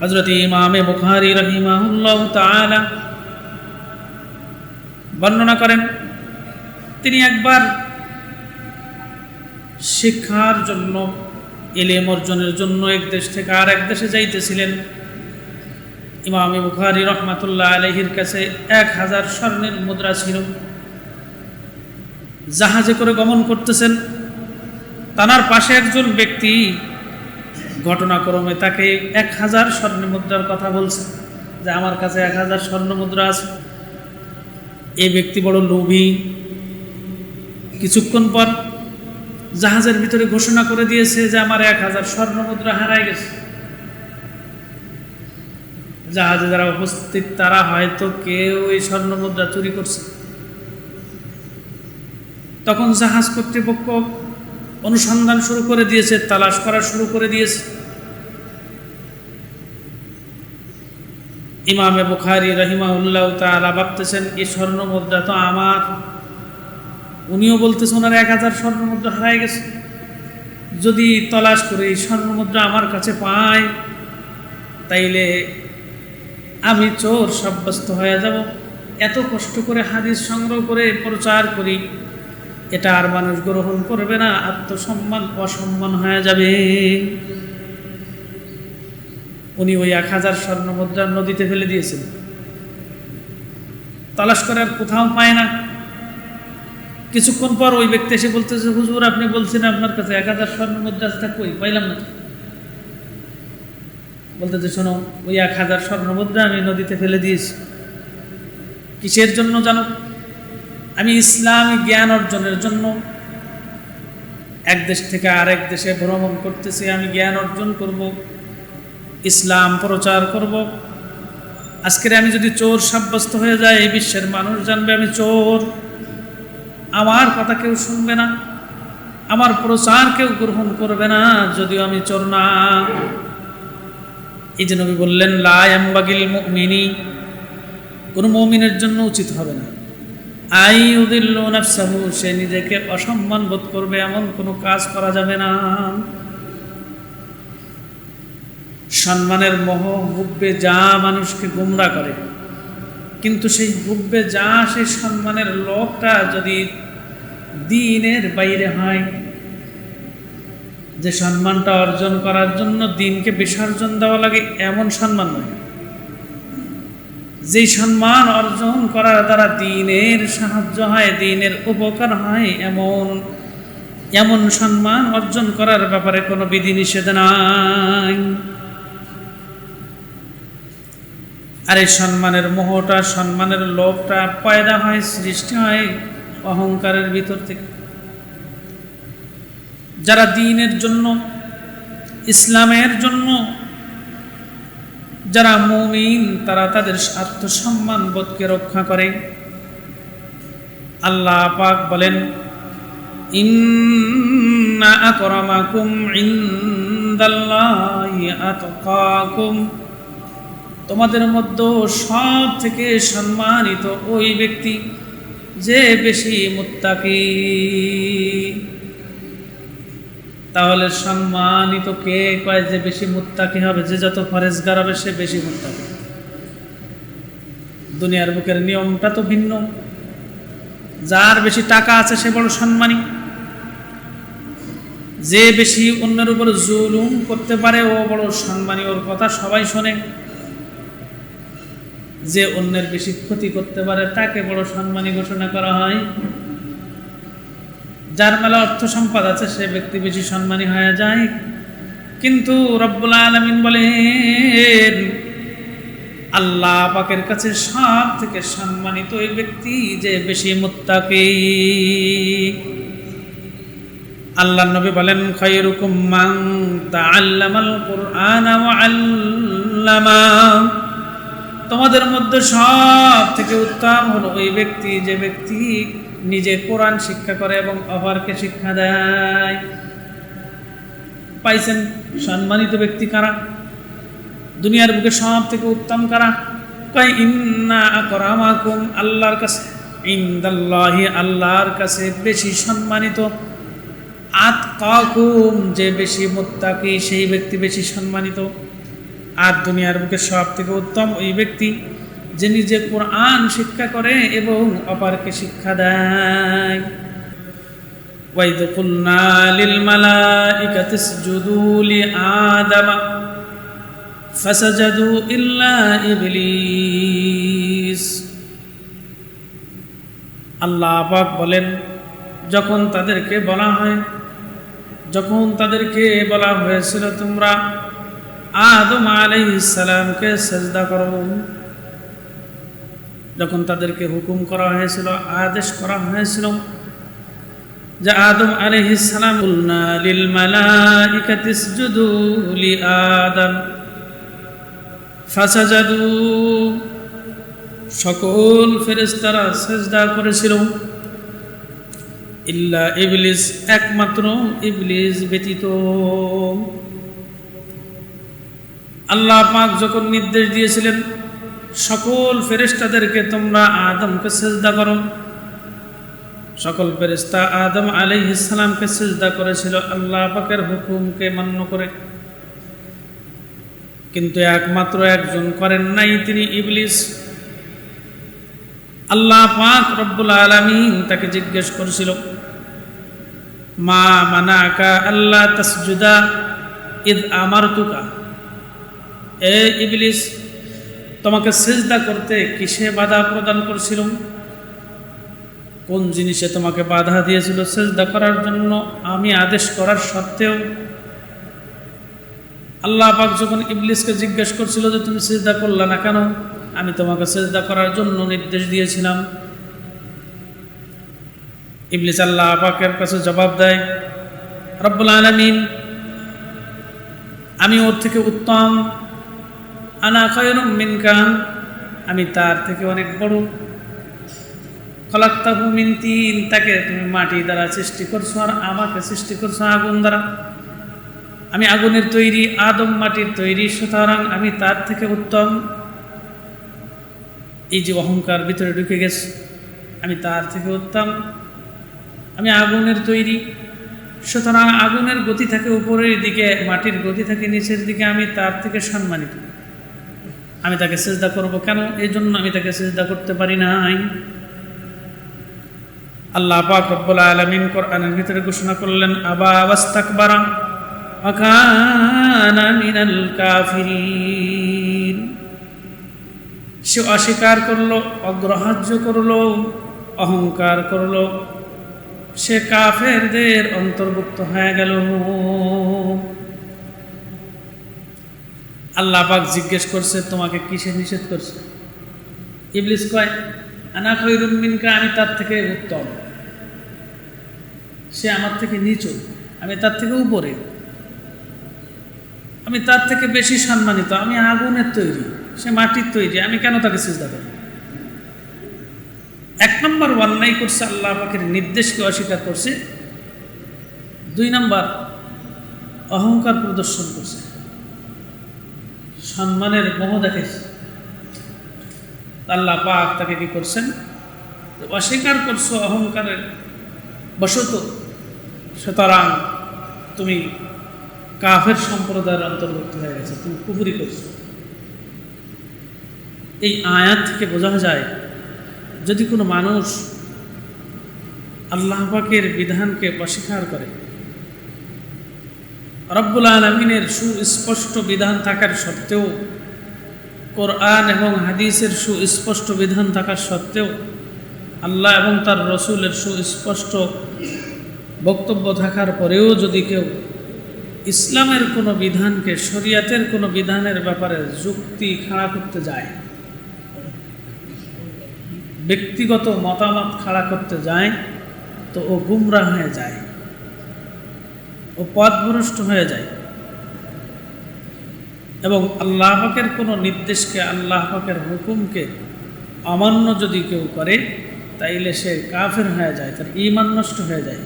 হজরত ইমামে বুখারি রহিমাহুল্লাহ তাআলা বর্ণনা করেন, তিনি একবার শিক্ষার জন্য এলেম অর্জনের জন্য এক দেশ থেকে আর এক দেশে যাইতেছিলেন। ইমামে বুখারি রহমাতুল্লাহ আলহির কাছে এক হাজার স্বর্ণের মুদ্রা ছিল। জাহাজে করে গমন করতেছেন। তানার পাশে একজন ব্যক্তি ঘটনাক্রমে তাকে এক হাজার স্বর্ণ মুদ্রার কথা বলছে, যে আমার কাছে এক হাজার স্বর্ণ মুদ্রা আছে। এই ব্যক্তি বড় লোভী। কিছুক্ষণ পর জাহাজের ভিতরে ঘোষণা করে দিয়েছে যে আমার এক হাজার স্বর্ণ মুদ্রা হারাই গেছে। জাহাজে যারা উপস্থিত, তারা হয়তো কেউ এই স্বর্ণ মুদ্রা চুরি করছে। তখন জাহাজ কর্তৃপক্ষ অনুসন্ধান শুরু করে দিয়েছে, তালাশ করা শুরু করে দিয়েছে। ইমামে বুখারি রহিমাউল্লাহ তালা ভাবতেছেন এই স্বর্ণ মুদ্রা তো আমার। উনিও বলতেছেন, ওনার এক হাজার স্বর্ণ মুদ্রা হারাই গেছে। যদি তলাশ করে এই স্বর্ণ মুদ্রা আমার কাছে পাই তাইলে আমি চোর সাব্যস্ত হয়ে যাব। এত কষ্ট করে হাদিস সংগ্রহ করে প্রচার করি এটা আর মানুষ গ্রহণ করবে না আত্মসম্মান অসম্মান হয়ে যাবে। উনি ওই এক হাজার স্বর্ণ মুদ্রা নদীতে ফেলে দিয়েছেন। তালাশ করে আর কোথাও পায় না। কিছুক্ষণ পর ওই ব্যক্তি এসে বলতেছে হুজুর আপনি বলছেন আপনার কাছে এক হাজার স্বর্ণ মুদ্রা আছে, কই? পাইলাম না। বলতেছে শোনো ওই এক হাজার স্বর্ণ মুদ্রা আমি নদীতে ফেলে দিয়েছি। কিসের জন্য জানো? আমি ইসলামী জ্ঞান অর্জনের জন্য এক দেশ থেকে আরেক দেশে ভ্রমণ করতেছি, আমি জ্ঞান অর্জন করব, ইসলাম প্রচার করব। আজকের আমি যদি চোর সাব্যস্ত হয়ে যায় এই বিশ্বের মানুষ জানবে আমি চোর। আমার কথা কেউ শুনবে না, আমার প্রচার কেউ গ্রহণ করবে না, যদিও আমি চোর না। এই যে নবী বললেন লায়াম্বাগিল মুমিনী কোনো মমিনের জন্য উচিত হবে না। আই উদিল্ল নাফসাহু, সে নিজেকে অসম্মান বোধ করবে, এমন কোনো কাজ করা যাবে না। সম্মানের মোহ হুব্বে যা মানুষকে গুমরা করে। কিন্তু সেই হুব্বে যা, সেই সম্মানের লোকটা যদি দিনের বাইরে হয়, যে সম্মানটা অর্জন করার জন্য দিনকে বিসর্জন দেওয়া লাগে, এমন সম্মান নয়। যেই সম্মান অর্জন করার দ্বারা দিনের সাহায্য হয়, দিনের উপকার হয়, এমন এমন সম্মান অর্জন করার ব্যাপারে কোনো বিধিনিষেধ নাই। আর এই সম্মানের মোহটা, সম্মানের লোভটা পয়দা হয়, সৃষ্টি হয় অহংকারের ভিতর থেকে। যারা দিনের জন্য, ইসলামের জন্য যারা মুমিন, তারা তাদের আত্মসম্মান বোধকে রক্ষা করে। আল্লাহ পাক বলেন আতকাকুম। তোমাদের মধ্যে সব থেকে সম্মানিত ওই ব্যক্তি, যে বেশি মুত্তাকি। তাহলে সম্মানিত কে কয় যে বেশি মুত্তাকি হবে? যে যত ফরেজগার হবে, সে বেশি মুত্তাকি। দুনিয়ার বুকের নিয়মটা তো ভিন্ন। যার বেশি টাকা আছে, সে বড় সম্মানী। যে বেশি অন্যের উপর জুলুম করতে পারে, ও বড় সম্মানী। ওর কথা সবাই শোনে। যে অন্যের বেশি ক্ষতি করতে পারে, তাকে বড় সম্মানী ঘোষণা করা হয়। যার মেলা অর্থ সম্পদ আছে, সে ব্যক্তি বেশি সম্মানী হয়ে যায়। কিন্তু রব্বুল আলমিন বলেন, আল্লাহ পাকের কাছে সব থেকে সম্মানিত ওই ব্যক্তি যে বেশি মুত্তাকি। আল্লাহ নবী বলেন খৈরুকুম মান তাআল্লামাল কুরআন ওয়া আল্লামা। তোমাদের মধ্যে সব থেকে উত্তম হলো ওই ব্যক্তি যে ব্যক্তি নিজে কোরআন শিক্ষা করে এবং অপরকে শিক্ষা দেয়। পাইছেন সম্মানিত ব্যক্তি কারা? দুনিয়ার বুকে সব থেকে উত্তম কারা? কয়, ইন্না আকরামাকুম আল্লাহর কাছে। ইন্দাল্লাহি আল্লাহর কাছে বেশি সম্মানিত। আতকাকুম, যে বেশি মুত্তাকি, সেই ব্যক্তি বেশি সম্মানিত। আর দুনিয়ার বুকে সব থেকে উত্তম ওই ব্যক্তি। যে নিজে কোরআন শিক্ষা করে এবং অপরকে শিক্ষা দেয় وإذ قلنا للملائكة اسجدوا لآدم فسجدوا إلا إبليس আল্লাহ পাক বলেন যখন তাদেরকে বলা হয় যখন তাদেরকে বলা হয়েছিল তোমরা আদম আলাইসালামকে সেজদা করো যখন তাদেরকে হুকুম করা হয়েছিল, আদেশ করা হয়েছিল যে আদম লি আদম সকল ফেরেশতারা সেজদা করেছিল। ইল্লা ইবলিস, একমাত্র ইবলিস ব্যতীত। আল্লাহ পাক যখন নির্দেশ দিয়েছিলেন সকল ফেরেশতাদেরকে তোমরা আদমকে সেজদা করো। সকল ফেরেশতা আদম আলাইহিসসালামকে সেজদা করেছিল আল্লাহ পাকের হুকুমকে মান্য করে। কিন্তু একমাত্র একজন করেন নাই তিনি ইবলিস। আল্লাহ পাক রব্বুল আলামিন তাকে জিজ্ঞেস করেছিল, মা মানাকা আল্লাহ তাসজুদা ইদ আমারতুকা? এ ইবলিস তোমাকে সেজদা করতে কিসে বাধা প্রদান করছিল? কোন জিনিসে তোমাকে বাধা দিয়েছিল সেজদা করার জন্য আমি আদেশ করার সত্ত্বেও? আল্লাহ পাক যখন ইবলিসকে জিজ্ঞেস করছিল যে তুমি সেজদা করলা না কেন, আমি তোমাকে সেজদা করার জন্য নির্দেশ দিয়েছিলাম। ইবলিস আল্লাহ পাকের কাছে জবাব দেয়, রব্বুল আলমিন, আমি ওর থেকে উত্তম আনা খয়রুম মিনকা, আমি তার থেকে অনেক বড়। খলাক্তাহু মিন তিন, তাকে তুমি মাটি দ্বারা সৃষ্টি করছ আর আমাকে সৃষ্টি করছ আগুন দ্বারা। আমি আগুনের তৈরি, আদম মাটির তৈরি, সুতরাং আমি তার থেকে উত্তম। এই যে অহংকার ভিতরে ঢুকে গেছে, আমি তার থেকে উত্তম। আমি আগুনের তৈরি, সুতরাং আগুনের গতি থাকে উপরের দিকে, মাটির গতি থাকে নিচের দিকে, আমি তার থেকে সম্মানিত। আমি তাকে চেষ্টা করব কেন? এই জন্য আমি তাকে চেষ্টা করতে পারি নাই। আল্লাহ পাক রব্বুল আলামিন কোরআনের ভিতরে ঘোষণা করলেন, আবা কাফিরিন। সে অস্বীকার করল, অগ্রহার্য করল, অহংকার করল। সে কাফেরদের অন্তর্ভুক্ত হয়ে গেল। আল্লাহ পাক জিজ্ঞেস করছে, তোমাকে কিসে নিষেধ করছে? ইবলিস কয়, আনা খৈরুমিনকা আমি তার থেকে উত্তম। সে আমার থেকে নিচু। আমি তার থেকে উপরে। আমি তার থেকে বেশি সম্মানিত। আমি আগুনের তৈরি। সে মাটির তৈরি। আমি কেন তাকে সিজদা করি? এক নম্বর অন্যায় করছে আল্লাহ পাকের নির্দেশকে অস্বীকার করছে। দুই নম্বর অহংকার প্রদর্শন করছে। সম্মানের মোহ দেখেছে আল্লাহ পাক তাকে কি করছেন? অস্বীকার করছ অহংকারের বশত। সুতরাং তুমি কাফের সম্প্রদায়ের অন্তর্ভুক্ত হয়ে গেছে, তুমি কুপুরি করছ। এই আয়াত থেকে বোঝা যায়, যদি কোনো মানুষ আল্লাহ পাকের বিধানকে অস্বীকার করে রব্বুল আলমিনের সুস্পষ্ট বিধান থাকার সত্ত্বেও, কোরআন এবং হাদিসের সুস্পষ্ট বিধান থাকার সত্ত্বেও, আল্লাহ এবং তার রসুলের সুস্পষ্ট বক্তব্য থাকার পরেও যদি কেউ ইসলামের কোনো বিধানকে, শরিয়াতের কোনো বিধানের ব্যাপারে যুক্তি খাড়া করতে যায়, ব্যক্তিগত মতামত খাড়া করতে যায়, তো ও গুমরা হয়ে যায়। ও পথভ্রষ্ট হয়ে যায়। এবং আল্লাহ পাকের কোনো নির্দেশকে, আল্লাহ পাকের হুকুমকে অমান্য যদি কেউ করে, তাইলে সে কাফের হয়ে যায়, তার ইমান নষ্ট হয়ে যায়।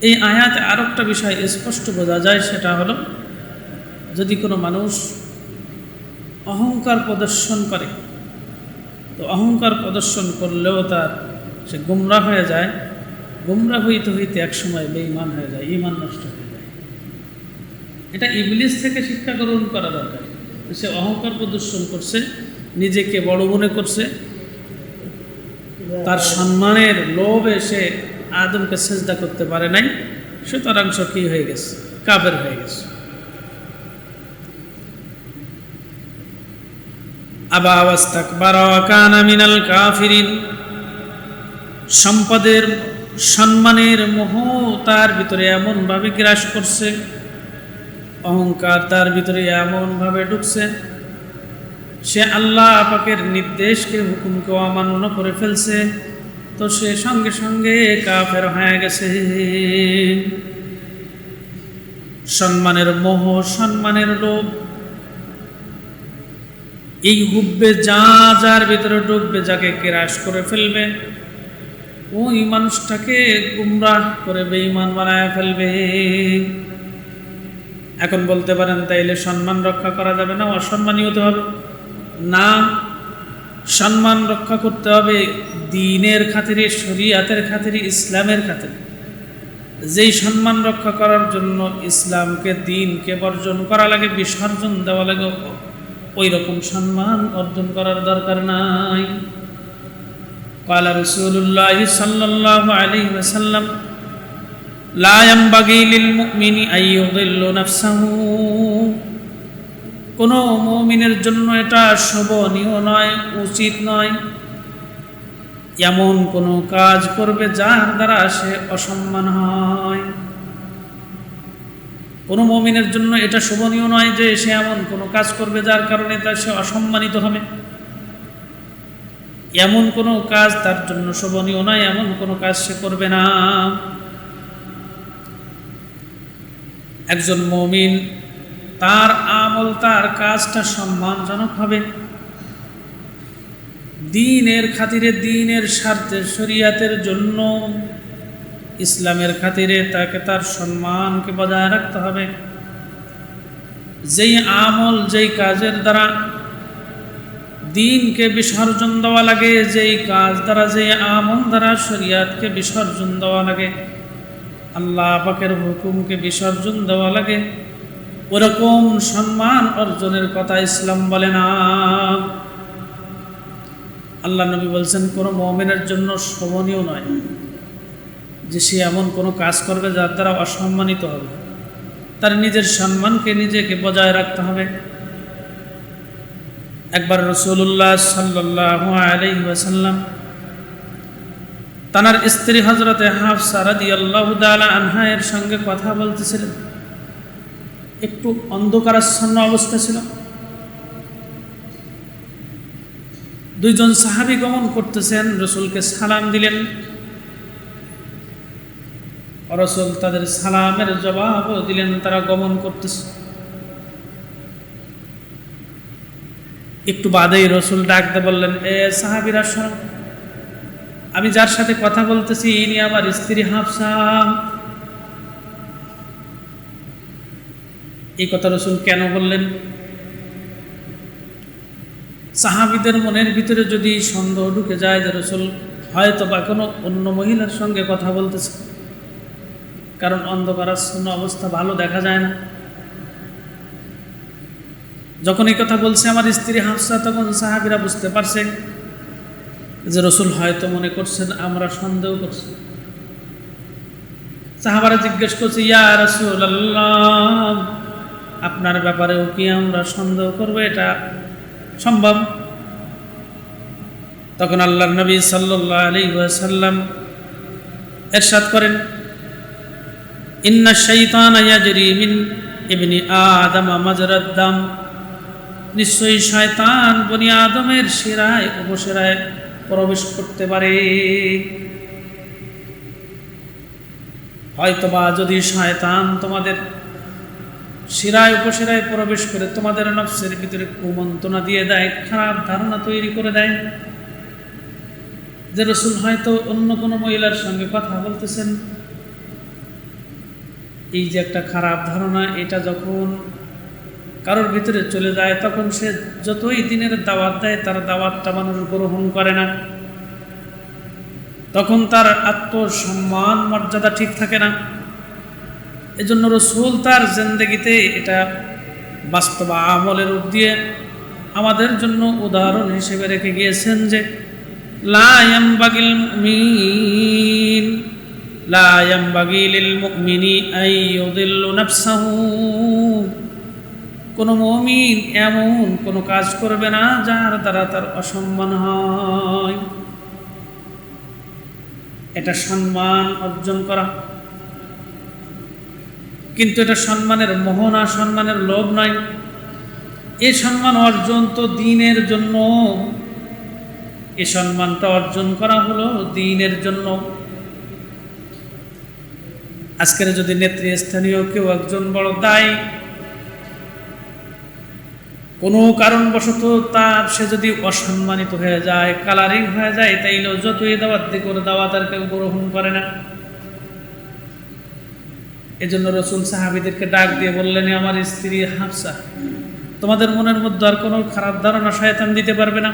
এই আয়াতে আর একটা বিষয় স্পষ্ট বোঝা যায়, সেটা হলো, যদি কোনো মানুষ অহংকার প্রদর্শন করে, তো অহংকার প্রদর্শন করলেও তার সে গুমরা হয়ে যায়, গুমরা হইতে হইতে একসময় বেঈমান হয়ে যায় ইমান নষ্ট হয়ে যায়। এটা ইংলিশ থেকে শিক্ষা গ্রহণ করা দরকার। সে অহংকার প্রদর্শন করছে, নিজেকে বড় মনে করছে। তার সম্মানের লোভে সে আদমকে সেজদা করতে পারে নাই। সুতরাং কি হয়ে গেছে? কাবের হয়ে গেছে। আবা আওয়াস্তাকবার কানা মিনাল কাফিরিন। সম্পদের সম্মানের মোহ তার ভিতরে এমনভাবে গ্রাস করছে, অহংকার তার ভিতরে এমনভাবে ঢুকছে। সে আল্লাহ আপাকের নির্দেশকে, হুকুমকে অমান্য করে ফেলছে। তো সে সঙ্গে সঙ্গে কাফের হয়ে গেছে। সম্মানের মোহ, সম্মানের লোভ, এই হুব্বে যা যার ভিতরে ডুববে যাকে কেরাস করে ফেলবে ওই মানুষটাকে গুমরাহ করে বেঈমান বানায় ফেলবে। এখন বলতে পারেন, তাইলে সম্মান রক্ষা করা যাবে না অসম্মানী হতে হবে। না, সম্মান রক্ষা করতে হবে দিনের খাতিরে, শরিয়াতের খাতিরে, ইসলামের খাতিরে। যেই সম্মান রক্ষা করার জন্য ইসলামকে, দিনকে বর্জন করা লাগে, বিসর্জন দেওয়া লাগে ওই রকম সম্মান অর্জন করার দরকার নাই। قال رسول الله صلى الله عليه وسلم لا ينبغي للمؤمن أن يضل نفسه কোনো মমিনের জন্য এটা শোভনীয় নয় উচিত নয় এমন কোনো কাজ করবে যার দ্বারা সে অসম্মান হয় কোনো মমিনের জন্য এটা শোভনীয় নয় যে সে এমন কোনো কাজ করবে যার কারণে তার সে অসম্মানিত হবে এমন কোনো কাজ তার জন্য শোভনীয় নয়, এমন কোনো কাজ সে করবে না। একজন মমিন, তার আমল, তার কাজটা সম্মানজনক হবে। দিনের খাতিরে, দিনের স্বার্থে, শরিয়াতের জন্য, ইসলামের খাতিরে তাকে তার সম্মানকে বজায় রাখতে হবে। যেই আমল, যেই কাজের দ্বারা দিনকে বিসর্জন দেওয়া লাগে, যেই কাজ দ্বারা, যেই আমল দ্বারা শরিয়াতকে বিসর্জন দেওয়া লাগে। আল্লাহ পাকের হুকুমকে বিসর্জন দেওয়া লাগে। ওরকম সম্মান অর্জনের কথা ইসলাম বলে না। আল্লাহ নবী বলছেন, কোনো মমিনের জন্য শোভনীয় নয় যে সে এমন কোনো কাজ করবে যার দ্বারা অসম্মানিত হবে। তার নিজের সম্মানকে নিজেকে বজায় রাখতে হবে। একবার রসুল্লাহ সাল্লাহ আলহি ওয়াসাল্লাম তানার স্ত্রী হজরতে হাফসা রাদি আল্লাহ আনহায়ের সঙ্গে কথা বলতেছিলেন। একটু অন্ধকারাচ্ছন্ন অবস্থা ছিল। দুইজন সাহাবি গমন করতেছেন, রসুলকে সালাম দিলেন। রসুল তাদের সালামের জবাব দিলেন, তারা গমন করতেছে। একটু বাদেই রসুল ডাকতে বললেন, এ সাহাবিরা আমি যার সাথে কথা বলতেছি, ইনি আমার স্ত্রী হাফসা। এই কথা রসুল কেন বললেন? সাহাবিদের মনের ভিতরে যদি সন্দেহ ঢুকে যায় যে রসুল হয়তো বা কোনো অন্য মহিলার সঙ্গে কথা বলতেছে, কারণ অন্ধকারাচ্ছন্ন অবস্থা ভালো দেখা যায় না। যখন এই কথা বলছে আমার স্ত্রী হাফসা, তখন সাহাবিরা বুঝতে পারছে যে রসুল হয়তো মনে করছেন, আমরা সন্দেহ করছি। সাহাবারা জিজ্ঞেস করছে, ইয়া রসুল আপনার ব্যাপারেও কি আমরা সন্দেহ করব? এটা সম্ভব? তখন আল্লাহ নবী সাল্লাহ আলী সাল্লাম এরশাদ করেন, ইন্না শৈতান ইয়াজরি মিন ইবনি আদম মাজরাদ্দাম নিশ্চয়ই শয়তান বনি আদমের শিরায় উপশিরায় প্রবেশ করতে পারে। হয়তোবা যদি শয়তান তোমাদের শিরায় উপশিরায় প্রবেশ করে তোমাদের নফসের ভিতরে কুমন্ত্রণা দিয়ে দেয়, খারাপ ধারণা তৈরি করে দেয়। যে রসুল হয়তো অন্য কোনো মহিলার সঙ্গে কথা বলতেছেন। এই যে একটা খারাপ ধারণা, এটা যখন কারোর ভিতরে চলে যায়, তখন সে যতই দিনের দাওয়াত দেয়, তার দাওয়াতটা মানুষ গ্রহণ করে না। তখন তার আত্মসম্মান, মর্যাদা ঠিক থাকে না। এজন্য রসুল তার জিন্দগিতে এটা বাস্তব আমলের রূপ দিয়ে আমাদের জন্য উদাহরণ হিসেবে রেখে গিয়েছেন যে লায়াম বাগিল মিন লায়াম বাগিল আইয়ুদিল্লু নাফসাহু। কোনো মমিন এমন কোনো কাজ করবে না যার দ্বারা তার অসম্মান হয়। এটা সম্মান অর্জন করা। কিন্তু এটা সম্মানের মোহনা, সম্মানের লোভ নয়। এ সম্মান অর্জন তো দিনের জন্য। এ সম্মানটা অর্জন করা হলো দিনের জন্য। আজকের যদি নেতৃস্থানীয় কেউ একজন বড় দায় কোনো কারণবশত তার সে যদি অসম্মানিত হয়ে যায়, কালারিং হয়ে যায়, তাইলেও যতই দাওয়াত দিয়ে করে দাওয়াত আর কেউ গ্রহণ করে না। এজন্য রসুল সাহাবিদেরকে ডাক দিয়ে বললেন আমার স্ত্রী হাফসা, তোমাদের মনের মধ্যে আর কোনো খারাপ ধারণা শয়তান দিতে পারবে না।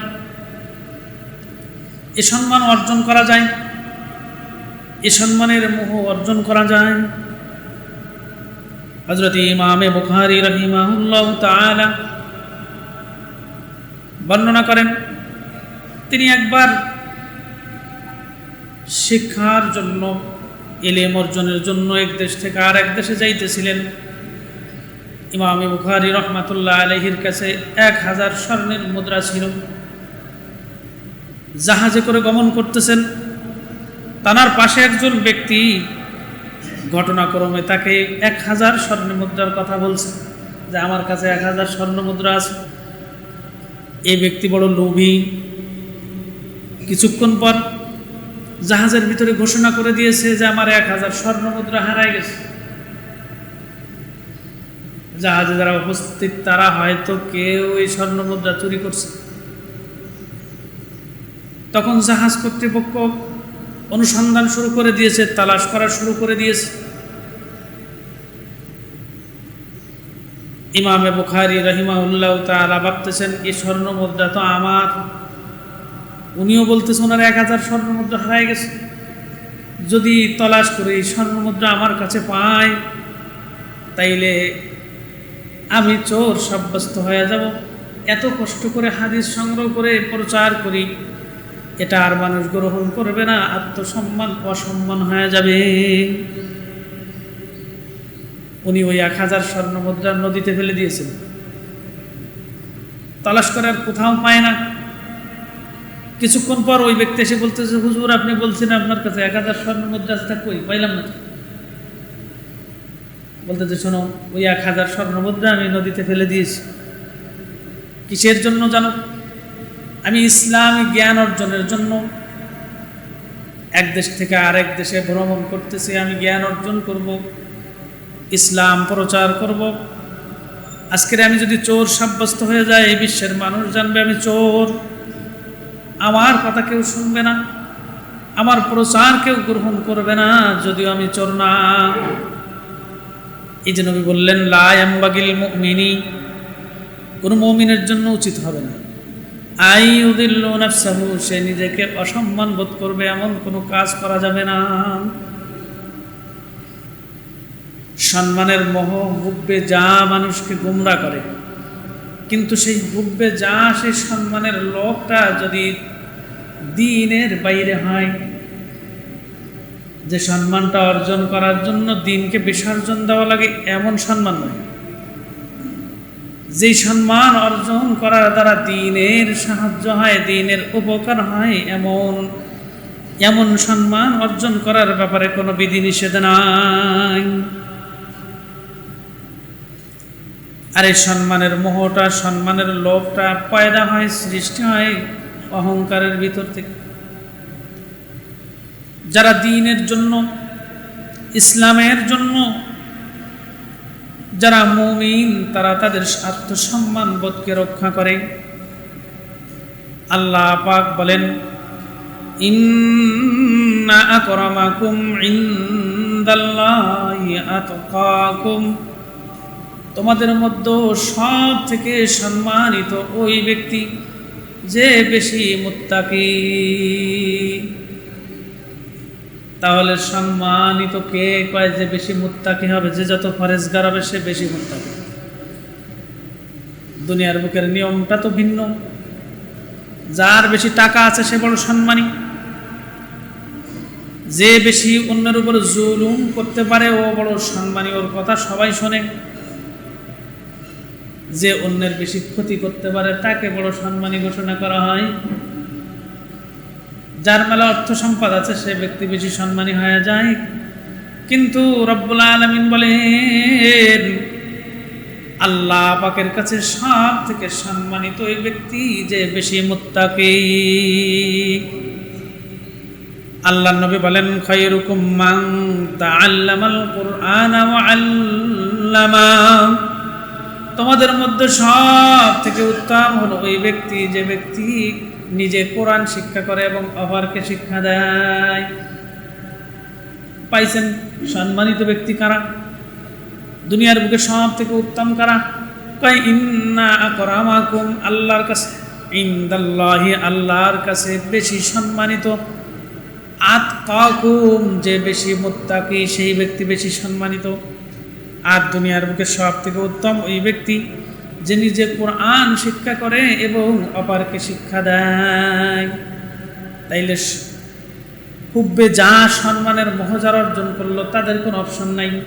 এ সম্মান অর্জন করা যায়, এ সম্মানের মোহ অর্জন করা যায়। হজরত ইমামে বুখারি রহিমাহুল্লাহ তাআলা বর্ণনা করেন। তিনি একবার শিক্ষার জন্য এলেম অর্জনের জন্য এক দেশ থেকে আর এক দেশে যাইতেছিলেন। ইমামে বুখারি রহমাতুল্লাহ আলহির কাছে এক হাজার স্বর্ণের মুদ্রা ছিল। জাহাজে করে গমন করতেছেন। তানার পাশে একজন ব্যক্তি ঘটনাক্রমে তাকে এক হাজার স্বর্ণ মুদ্রার কথা বলছে যে, আমার কাছে এক হাজার স্বর্ণ মুদ্রা আছে। এই ব্যক্তি বড় লোভী। কিছুক্ষণ পর জাহাজের ভিতরে ঘোষণা করে দিয়েছে যে আমার এক হাজার স্বর্ণ মুদ্রা হারাই গেছে। জাহাজে যারা উপস্থিত তারা হয়তো কেউ এই স্বর্ণ মুদ্রা চুরি করছে। তখন জাহাজ কর্তৃপক্ষ অনুসন্ধান শুরু করে দিয়েছে, তালাশ করা শুরু করে দিয়েছে। ইমামে বুখারি রহিমাউল্লাহ তালা ভাবতেছেন এই স্বর্ণ মুদ্রা তো আমার। উনিও বলতেছেন, ওনার এক হাজার স্বর্ণ মুদ্রা হারাই গেছে। যদি তলাশ করে এই স্বর্ণ মুদ্রা আমার কাছে পাই, তাইলে আমি চোর সাব্যস্ত হয়ে যাব। এত কষ্ট করে হাদিস সংগ্রহ করে প্রচার করি, এটা আর মানুষ গ্রহণ করবে না। আত্মসম্মান, অসম্মান হয়ে যাবে। উনি ওই এক হাজার স্বর্ণ মুদ্রার নদীতে ফেলে দিয়েছেন। তালাশ করে আর কোথাও পায় না। কিছুক্ষণ পর ওই ব্যক্তি এসে বলতেছে হুজুর, আপনি বলছেন আপনার কাছে এক হাজার স্বর্ণ মুদ্রা কই? পাইলাম না বলতেছে শোনো, ওই এক হাজার স্বর্ণ মুদ্রা আমি নদীতে ফেলে দিয়েছি। কিসের জন্য জানো? আমি ইসলামী জ্ঞান অর্জনের জন্য এক দেশ থেকে আরেক দেশে ভ্রমণ করতেছি। আমি জ্ঞান অর্জন করব। ইসলাম প্রচার করব। আজকের আমি যদি চোর সাব্যস্ত হয়ে যায়, এই বিশ্বের মানুষ জানবে আমি চোর। আমার কথা কেউ শুনবে না। আমার প্রচার কেউ গ্রহণ করবে না, যদিও আমি চোর না। এই যে নবী বললেন লায়াম্বাগিল মুমিনি, কোনো মমিনের জন্য উচিত হবে না। আই উদিল্ল নাফসাহু, সে নিজেকে অসম্মান বোধ করবে, এমন কোনো কাজ করা যাবে না। সম্মানের মোহ হুব্বে যা মানুষকে গুমরা করে। কিন্তু সেই হুব্বে যা, সেই সম্মানের লোকটা যদি দিনের বাইরে হয়, যে সম্মানটা অর্জন করার জন্য দিনকে বিসর্জন দেওয়া লাগে, এমন সম্মান নয়। যেই সম্মান অর্জন করার দ্বারা দিনের সাহায্য হয়, দিনের উপকার হয়, এমন এমন সম্মান অর্জন করার ব্যাপারে কোনো বিধিনিষেধ নাই। আর এই সম্মানের মোহটা, সম্মানের লোভটা পয়দা হয়, সৃষ্টি হয় অহংকারের ভিতর থেকে। যারা দিনের জন্য, ইসলামের জন্য, যারা মুমিন, তারা তাদের আত্মসম্মান বোধকে রক্ষা করে। আল্লাহ পাক বলেন, ইন্না আকরামাকুম ইনদাল্লাহি আতকাকুম। তোমাদের মধ্যে সব থেকে সম্মানিত ওই ব্যক্তি যে বেশি মুত্তাকি। তাহলে সম্মানিত কে কয় যে বেশি মুত্তাকি হবে? যে যত ফরেজগার হবে, সে বেশি মুত্তাকি। দুনিয়ার বুকের নিয়মটা তো ভিন্ন। যার বেশি টাকা আছে, সে বড় সম্মানী। যে বেশি অন্যের উপর জুলুম করতে পারে, ও বড় সম্মানী। ওর কথা সবাই শোনে। যে অন্যের বেশি ক্ষতি করতে পারে, তাকে বড় সম্মানী ঘোষণা করা হয়। যার মেলা অর্থ সম্পদ আছে, সে ব্যক্তি বেশি সম্মানী হয়ে যায়। কিন্তু রব্বুল আলমিন বলেন, আল্লাহ পাকের কাছে সব থেকে সম্মানিত ওই ব্যক্তি যে বেশি মুত্তাকি। আল্লাহ নবী বলেন খৈরুকুম মান তাআল্লামাল কুরআন ওয়া আল্লামা। তোমাদের মধ্যে সব থেকে উত্তম হলো ওই ব্যক্তি যে ব্যক্তি নিজে কোরআন শিক্ষা করে এবং অপরকে শিক্ষা দেয়। পাইছেন সম্মানিত ব্যক্তি কারা? দুনিয়ার বুকে সব থেকে উত্তম কারা? কয়, ইন্না আকরামাকুম আল্লাহর কাছে। ইন্দাল্লাহি আল্লাহর কাছে বেশি সম্মানিত। আতকাকুম, যে বেশি মুত্তাকি, সেই ব্যক্তি বেশি সম্মানিত। আর দুনিয়ার বুকে সব থেকে উত্তম ওই ব্যক্তি যে নিজে কোরআন শিক্ষা করে এবং অপারকে শিক্ষা দেয়। তাইলে হুব্বে যা সম্মানের মহজার অর্জন করল, তাদের কোনো অপশন নাই।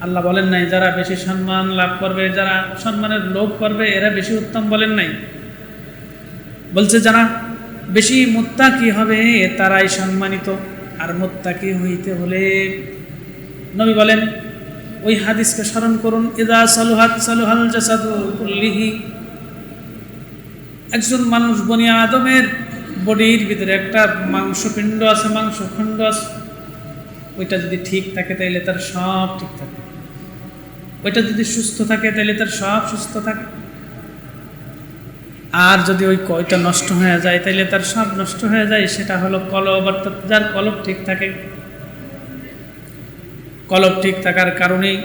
আল্লাহ বলেন নাই, যারা বেশি সম্মান লাভ করবে, যারা সম্মানের লোভ করবে, এরা বেশি উত্তম বলেন নাই। বলছে, যারা বেশি মুত্তাকি হবে, তারাই সম্মানিত, আর মুত্তাকি হইতে হলে। নবী বলেন ওই হাদিসকে স্মরণ করুন, ইদা সালুহাত সালুহাল জাসাদু কুল্লিহি। একজন মানুষ বনি আদমের বডির ভিতরে একটা মাংসপিণ্ড আছে, মাংসখণ্ড আছে। ওইটা যদি ঠিক থাকে তাইলে তার সব ঠিক থাকে। ওইটা যদি সুস্থ থাকে তাহলে তার সব সুস্থ থাকে। আর যদি ওই কয়টা নষ্ট হয়ে যায় তাহলে তার সব নষ্ট হয়ে যায়, সেটা হলো কলব, অর্থাৎ যার কলব ঠিক থাকে কলব ঠিক থাকার কারণেই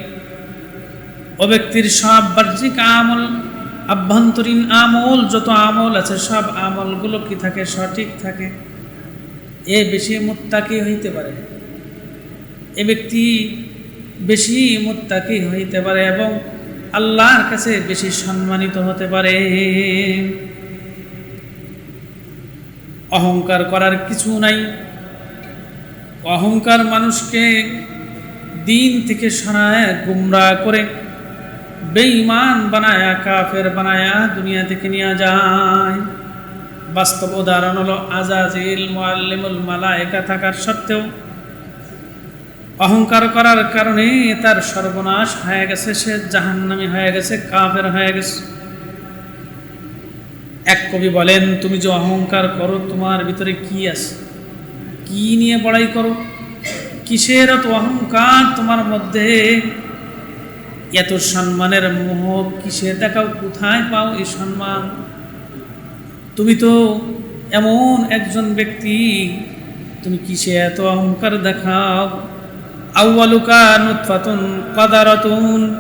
ও ব্যক্তির সব বাহ্যিক আমল, আভ্যন্তরীণ আমল, যত আমল আছে, সব আমলগুলো কি থাকে, সঠিক থাকে? এ বেশি মুত্তাকি হইতে পারে। এ ব্যক্তি বেশি মুত্তাকি হইতে পারে এবং আল্লাহর কাছে বেশি সম্মানিত হতে পারে। অহংকার করার কিছু নাই। অহংকার মানুষকে দিন থেকে সরায় গুমরা করে, বেঈমান বানায়া, কাফের বানায়া দুনিয়া থেকে নিয়ে যায়। বাস্তব উদাহরণ হলো আজাজিল মোয়াল্লিমুল মালায়েকা থাকার সত্ত্বেও অহংকার করার কারণে তার সর্বনাশ হয়ে গেছে, সে জাহান্নামি হয়ে গেছে, কাফের হয়ে গেছে। এক কবি বলেন, তুমি যে অহংকার করো, তোমার ভিতরে কি আছে? কি নিয়ে বড়াই করো? কিসের এত অহংকার তোমার মধ্যে? এত সম্মানের মোহ কিসে দেখাও কোথায় পাও এই সম্মান? তুমি তো এমন একজন ব্যক্তি, তুমি কিসে এত অহংকার দেখাও? আউ্বালুকা নুৎফাতুন কাদারাতুন।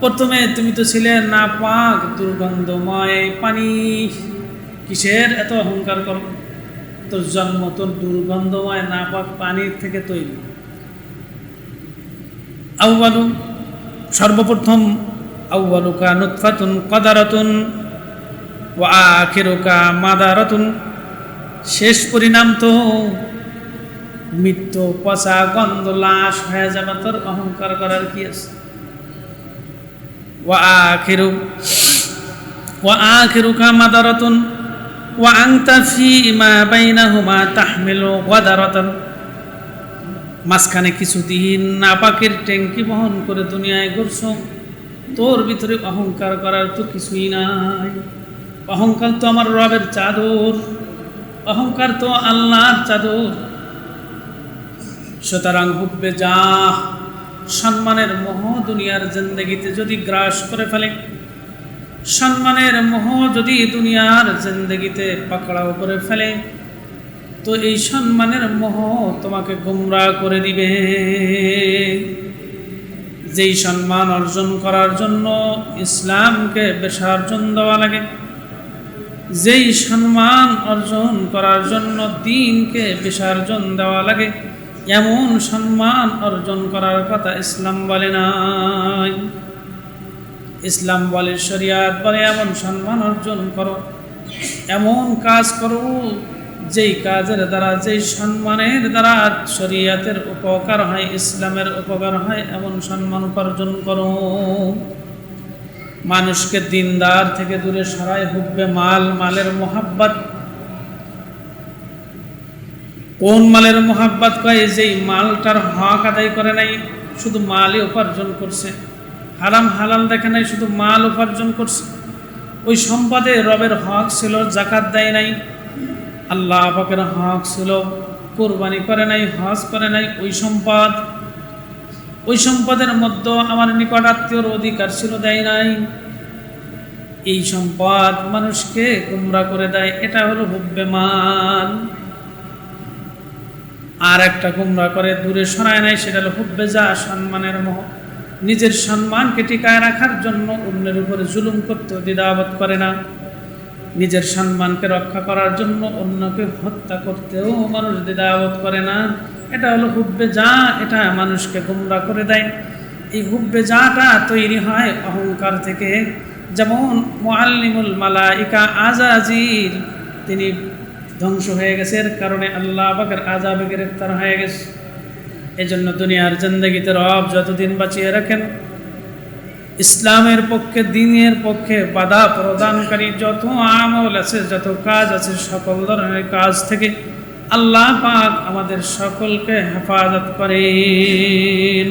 প্রথমে তুমি তো ছিলে না পাক দুর্গন্ধময় পানি। কিসের এত অহংকার করো? তোর জন্ম, তোর দুর্গন্ধময় না পাক পানির থেকে তৈরি। আউ্বালু সর্বপ্রথম আউ্বালুকা নুৎফাতুন কদারাতুন ও আখেরুকা মাদারাতুন। শেষ পরিণাম তো মৃত্যু, পচা গন্ধ, লাশ হয়ে যাবে, তোর অহংকার করার কি আছে? ও আখেরু ও আখেরুকা মাদারাতুন। ও আংতা ফি মা মাঝখানে কিছুদিন নাপাকের ট্যাঙ্কি বহন করে দুনিয়ায় ঘুরছ। তোর ভিতরে অহংকার করার তো কিছুই নাই। অহংকার তো আমার রবের চাদর। অহংকার তো আল্লাহর চাদর। সুতরাং হুব্বে যা সম্মানের মহ দুনিয়ার জিন্দগিতে যদি গ্রাস করে ফেলে সম্মানের মোহ যদি দুনিয়ার জিন্দগিতে পাকড়াও করে ফেলে, তো এই সম্মানের মোহ তোমাকে গুমরা করে দিবে। যেই সম্মান অর্জন করার জন্য ইসলামকে বেশার্জন দেওয়া লাগে, যেই সম্মান অর্জন করার জন্য দিনকে বিসর্জন দেওয়া লাগে, এমন সম্মান অর্জন করার কথা ইসলাম বলে নাই। ইসলাম বলে শরিয়াত বলে এমন সম্মান অর্জন করো। এমন কাজ করো যেই কাজের দ্বারা, যেই সম্মানের দ্বারা শরিয়াতের উপকার হয়, ইসলামের উপকার হয়, এমন সম্মান উপার্জন করো। মানুষকে দিনদার থেকে দূরে সরাই হুব্বে মাল, মালের মোহাব্বত। কোন মালের মোহাব্বত কয়? যেই মালটার হক আদায় করে নাই, শুধু মালই উপার্জন করছে। হারাম হালাল দেখে নাই, শুধু মাল উপার্জন করছে। ওই সম্পদে রবের হক ছিল, জাকাত দেয় নাই। আল্লাহ পাকের হক ছিল, কোরবানি করে নাই, হজ করে নাই, ওই সম্পদ। ওই সম্পদের মধ্যে আমার নিকট আত্মীয়র অধিকার ছিল, দেয় নাই। এই সম্পদ মানুষকে গুমরা করে দেয়, এটা হলো হুব্বে মাল। আর একটা গুমরা করে দূরে সরায় নাই, সেটা হলো হুব্বে যা, সম্মানের মোহ নিজের সম্মানকে টিকায় রাখার জন্য অন্যের উপরে জুলুম করতে দ্বিধাবোধ করে না। নিজের সম্মানকে রক্ষা করার জন্য অন্যকে হত্যা করতেও মানুষ দ্বিধাবোধ করে না। এটা হলো হুব্বে যা, এটা মানুষকে গুমরা করে দেয়। এই হুব্বে যাটা তৈরি হয় অহংকার থেকে। যেমন মোয়াল্লিমুল মালাইকা আজাজির, তিনি ধ্বংস হয়ে গেছে। এর কারণে আল্লাহ পাকের আজাবে গ্রেফতার হয়ে গেছে। এজন্য দুনিয়ার জিন্দগিতে রব যতদিন বাঁচিয়ে রাখেন, ইসলামের পক্ষে, দিনের পক্ষে বাধা প্রদানকারী যত আমল আছে, যত কাজ আছে, সকল ধরনের কাজ থেকে আল্লাহ পাক আমাদের সকলকে হেফাজত করেন।